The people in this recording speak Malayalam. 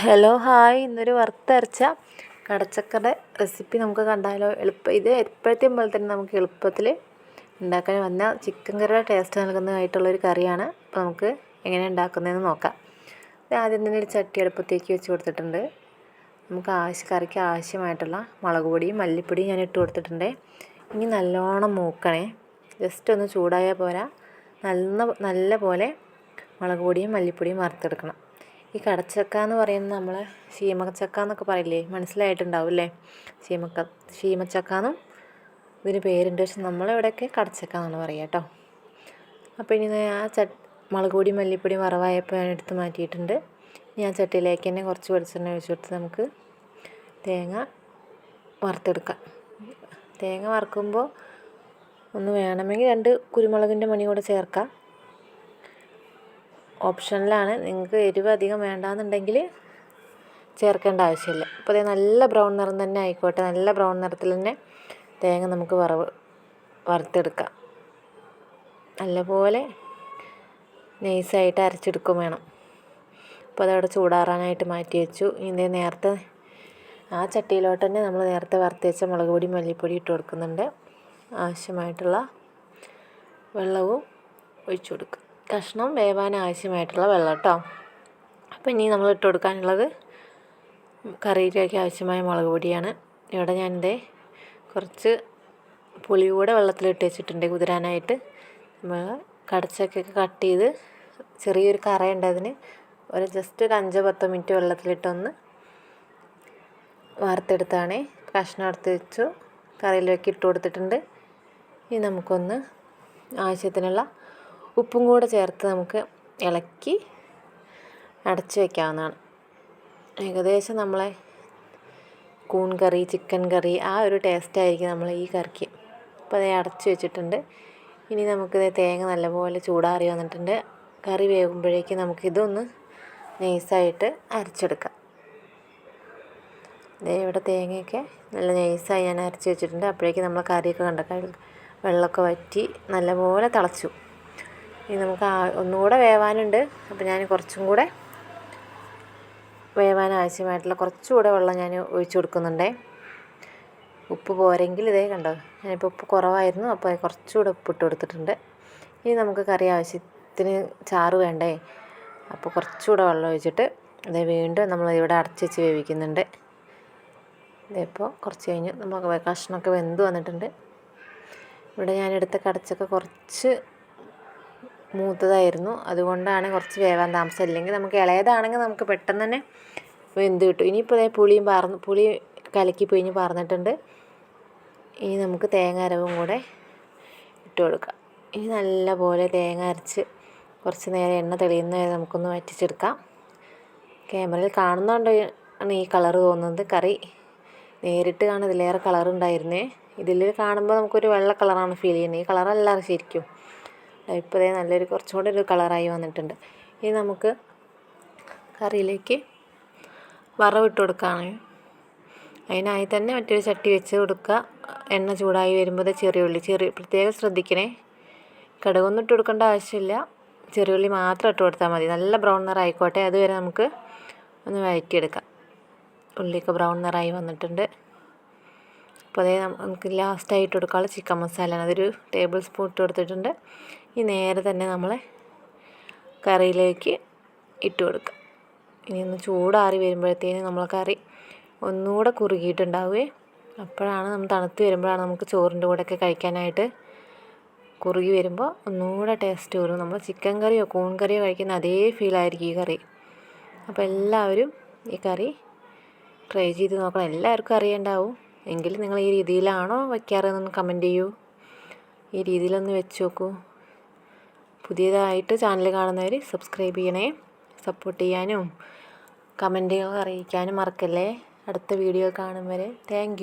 ഹലോ ഹായ് ഇന്നൊരു വറുത്തരച്ച കടച്ചക്കയുടെ റെസിപ്പി നമുക്ക് കണ്ടാലോ? എളുപ്പം ഇത് എപ്പോഴത്തെയും പോലെ തന്നെ നമുക്ക് എളുപ്പത്തിൽ ഉണ്ടാക്കാൻ വന്ന ചിക്കൻ കറിയുടെ ടേസ്റ്റ് നൽകുന്നതായിട്ടുള്ളൊരു കറിയാണ്. അപ്പോൾ നമുക്ക് എങ്ങനെ ഉണ്ടാക്കുന്നതെന്ന് നോക്കാം. ആദ്യം തന്നെ ഒരു ചട്ടി അടുപ്പത്തേക്ക് വെച്ച് കൊടുത്തിട്ടുണ്ട്. നമുക്ക് ആവശ്യ കറിക്ക് ആവശ്യമായിട്ടുള്ള മുളക് പൊടിയും മല്ലിപ്പൊടിയും ഞാൻ ഇട്ട് കൊടുത്തിട്ടുണ്ട്. ഇനി നല്ലോണം മൂക്കണേ. ജസ്റ്റ് ഒന്ന് ചൂടായാൽ പോരാ. നല്ല നല്ല പോലെ മുളക് പൊടിയും മല്ലിപ്പൊടിയും വറുത്തെടുക്കണം. ഈ കടച്ചക്ക എന്ന് പറയുന്നത് നമ്മൾ ശീമച്ചക്ക എന്നൊക്കെ പറയില്ലേ? മനസ്സിലായിട്ടുണ്ടാവും അല്ലേ ശീമക്ക ശീമച്ചക്ക എന്നും ഇതിന് പേരുണ്ട്. പക്ഷെ നമ്മളിവിടെയൊക്കെ കടച്ചക്ക എന്നാണ് പറയുക കേട്ടോ. അപ്പോൾ ഇനി ആ ച മുളക് പൊടി മല്ലിപ്പൊടി വറവായപ്പോൾ ഞാൻ എടുത്ത് മാറ്റിയിട്ടുണ്ട്. ഞാൻ ചട്ടിയിലേക്ക് തന്നെ കുറച്ച് വെളിച്ചെണ്ണ ഒഴിച്ചു കൊടുത്ത് നമുക്ക് തേങ്ങ വറുത്തെടുക്കാം. തേങ്ങ വറുക്കുമ്പോൾ ഒന്ന് വേണമെങ്കിൽ രണ്ട് കുരുമുളകിന്റെ മണി കൂടെ ചേർക്കാം. ഓപ്ഷനിലാണ്. നിങ്ങൾക്ക് എരിവ് അധികം വേണ്ടാന്നുണ്ടെങ്കിൽ ചേർക്കേണ്ട ആവശ്യമില്ല. അപ്പോൾ അതേ നല്ല ബ്രൗൺ നിറം തന്നെ ആയിക്കോട്ടെ. നല്ല ബ്രൗൺ നിറത്തിൽ തന്നെ തേങ്ങ നമുക്ക് വറവ് വറുത്തെടുക്കാം. നല്ലപോലെ നൈസായിട്ട് അരച്ചെടുക്കും വേണം. അപ്പോൾ അതവിടെ ചൂടാറാനായിട്ട് മാറ്റി വെച്ചു. ഇതിന്റെ നേരത്തെ ആ ചട്ടിയിലോട്ട് തന്നെ നമ്മൾ നേരത്തെ വറുത്ത് വെച്ച മുളക് പൊടി മല്ലിപ്പൊടി ഇട്ട് കൊടുക്കുന്നുണ്ട്. ആവശ്യമായിട്ടുള്ള വെള്ളവും ഒഴിച്ചു കൊടുക്കും. കഷ്ണം വേവാൻ ആവശ്യമായിട്ടുള്ള വെള്ളം കേട്ടോ. അപ്പോൾ ഇനി നമ്മൾ ഇട്ട് കൊടുക്കാനുള്ളത് കറിയിലേക്ക് ആവശ്യമായ മുളക് പൊടിയാണ്. ഇവിടെ ഞാൻ എന്റെ കുറച്ച് പുളി കൂടെ വെള്ളത്തിലിട്ട് വെച്ചിട്ടുണ്ട് കുതിരാനായിട്ട്. നമ്മൾ കടച്ചക്കൊക്കെ കട്ട് ചെയ്ത് ചെറിയൊരു കറയുണ്ട് അതിന്. ഒരു ജസ്റ്റ് ഒരു അഞ്ചോ പത്തോ മിനിറ്റ് വെള്ളത്തിലിട്ടൊന്ന് വാർത്തെടുത്താണ് കഷ്ണം എടുത്ത് വെച്ചു. കറിയിലേക്ക് ഇട്ട് കൊടുത്തിട്ടുണ്ട്. ഇനി നമുക്കൊന്ന് ആവശ്യത്തിനുള്ള ഉപ്പും കൂടെ ചേർത്ത് നമുക്ക് ഇളക്കി അടച്ച് വയ്ക്കാവുന്നതാണ് ഏകദേശം നമ്മളെ കൂൺ കറി ചിക്കൻ കറി ആ ഒരു ടേസ്റ്റ് ആയിരിക്കും നമ്മൾ ഈ കറിക്ക്. അപ്പോൾ അതേ അടച്ച് വെച്ചിട്ടുണ്ട്. ഇനി നമുക്കിത് തേങ്ങ നല്ലപോലെ ചൂടാറി വന്നിട്ടുണ്ട്. കറി വേകുമ്പോഴേക്കും നമുക്കിതൊന്ന് നൈസായിട്ട് അരച്ചെടുക്കാം. ഇതേ ഇവിടെ തേങ്ങയൊക്കെ നല്ല നൈസായി ഞാൻ അരച്ച് വെച്ചിട്ടുണ്ട്. അപ്പോഴേക്കും നമ്മൾ കറിയൊക്കെ കണ്ടൊക്കെ വെള്ളമൊക്കെ വറ്റി നല്ലപോലെ തിളച്ചു. ഇനി നമുക്ക് ഒന്നുകൂടെ വേവാനുണ്ട്. അപ്പോൾ ഞാൻ കുറച്ചും കൂടെ വേവാൻ ആവശ്യമായിട്ടുള്ള കുറച്ചുകൂടെ വെള്ളം ഞാൻ ഒഴിച്ചു കൊടുക്കുന്നുണ്ടേ. ഉപ്പ് പോരെങ്കിൽ ഇതേ കണ്ടോ? ഞാനിപ്പോൾ ഉപ്പ് കുറവായിരുന്നു അപ്പോൾ കുറച്ചുകൂടെ ഉപ്പിട്ട് കൊടുത്തിട്ടുണ്ട്. ഇനി നമുക്ക് കറി ആവശ്യത്തിന് ചാറ് വേണ്ടേ? അപ്പോൾ കുറച്ചുകൂടെ വെള്ളം ഒഴിച്ചിട്ട് അതേ വീണ്ടും നമ്മൾ ഇവിടെ അടച്ച് വെച്ച് വേവിക്കുന്നുണ്ട്. ഇതിപ്പോൾ കുറച്ച് കഴിഞ്ഞ് നമുക്ക് കഷ്ണമൊക്കെ വെന്ത് വന്നിട്ടുണ്ട്. ഇവിടെ ഞാൻ എടുത്ത കടച്ചൊക്കെ കുറച്ച് മൂത്തതായിരുന്നു. അതുകൊണ്ടാണ് കുറച്ച് വേവാൻ താമസം. അല്ലെങ്കിൽ നമുക്ക് ഇളയതാണെങ്കിൽ നമുക്ക് പെട്ടെന്ന് തന്നെ വെന്ത് കിട്ടും. ഇനിയിപ്പോൾ അതേ പുളിയും പാർന്ന് പുളി കലക്കി പിഴിഞ്ഞ് പാർന്നിട്ടുണ്ട്. ഇനി നമുക്ക് തേങ്ങ അരവും കൂടെ ഇട്ട് കൊടുക്കാം. ഇനി നല്ലപോലെ തേങ്ങ അരച്ച് കുറച്ച് നേരം എണ്ണ തെളിയുന്ന വരെ നമുക്കൊന്ന് വറ്റിച്ചെടുക്കാം. ക്യാമറയിൽ കാണുന്നതുകൊണ്ട് ആണ് ഈ കളർ തോന്നുന്നത്. കറി നേരിട്ട് കാണാൻ ഇതിലേറെ കളർ ഉണ്ടായിരുന്നേ ഇതിൽ കാണുമ്പോൾ നമുക്കൊരു വെള്ള കളറാണ് ഫീൽ ചെയ്യുന്നത്. ഈ കളറല്ല ശരിക്കും. ഇപ്പോൾ ഇതേ നല്ലൊരു കുറച്ചും കൂടെ ഒരു കളറായി വന്നിട്ടുണ്ട്. ഇനി നമുക്ക് കറിയിലേക്ക് വറവിട്ട് കൊടുക്കുകയാണ് അതിനായി തന്നെ മറ്റൊരു ചട്ടി വെച്ച് കൊടുക്കുക. എണ്ണ ചൂടായി വരുമ്പോൾ ചെറിയ ഉള്ളി ചെറിയ പ്രത്യേകം ശ്രദ്ധിക്കണേ. കടുകൊന്നും ഇട്ട് കൊടുക്കേണ്ട ആവശ്യമില്ല. ചെറിയ ഉള്ളി മാത്രം ഇട്ട് കൊടുത്താൽ മതി. നല്ല ബ്രൗൺ നിറായിക്കോട്ടെ. അതുവരെ നമുക്ക് ഒന്ന് വഴറ്റിയെടുക്കാം. ഉള്ളിയൊക്കെ ബ്രൗൺ നിറായി വന്നിട്ടുണ്ട്. അപ്പോൾ അതേ നമുക്ക് ലാസ്റ്റായിട്ട് കൊടുക്കാനുള്ള ചിക്കൻ മസാല അതൊരു ടേബിൾ സ്പൂൺ ഇട്ട് കൊടുത്തിട്ടുണ്ട്. ഈ നേരെ തന്നെ നമ്മൾ കറിയിലേക്ക് ഇട്ട് കൊടുക്കുക ഇനി ഒന്ന് ചൂടാറി വരുമ്പോഴത്തേന് നമ്മൾ കറി ഒന്നുകൂടെ കുറുകിയിട്ടുണ്ടാവുകയെ അപ്പോഴാണ് നമ്മൾ തണുത്ത് വരുമ്പോഴാണ് നമുക്ക് ചോറിന്റെ കൂടെയൊക്കെ കഴിക്കാനായിട്ട് കുറുകി വരുമ്പോൾ ഒന്നുകൂടെ ടേസ്റ്റ് വരും നമ്മൾ ചിക്കൻ കറിയോ കോൺ കറിയോ കഴിക്കുന്ന അതേ ഫീലായിരിക്കും ഈ കറി. അപ്പോൾ എല്ലാവരും ഈ കറി ട്രൈ ചെയ്ത് നോക്കണം. എല്ലാവർക്കും അറിയണ്ടാവും. എങ്കിലും നിങ്ങൾ ഈ രീതിയിലാണോ വയ്ക്കാറെന്നൊന്ന് കമന്റ് ചെയ്യൂ. ഈ രീതിയിലൊന്ന് വെച്ച് നോക്കൂ. പുതിയതായിട്ട് ചാനൽ കാണുന്നവർ സബ്സ്ക്രൈബ് ചെയ്യണേ. സപ്പോർട്ട് ചെയ്യാനും കമന്റുകൾ അറിയിക്കാനും മറക്കല്ലേ. അടുത്ത വീഡിയോ കാണും വരെ. താങ്ക്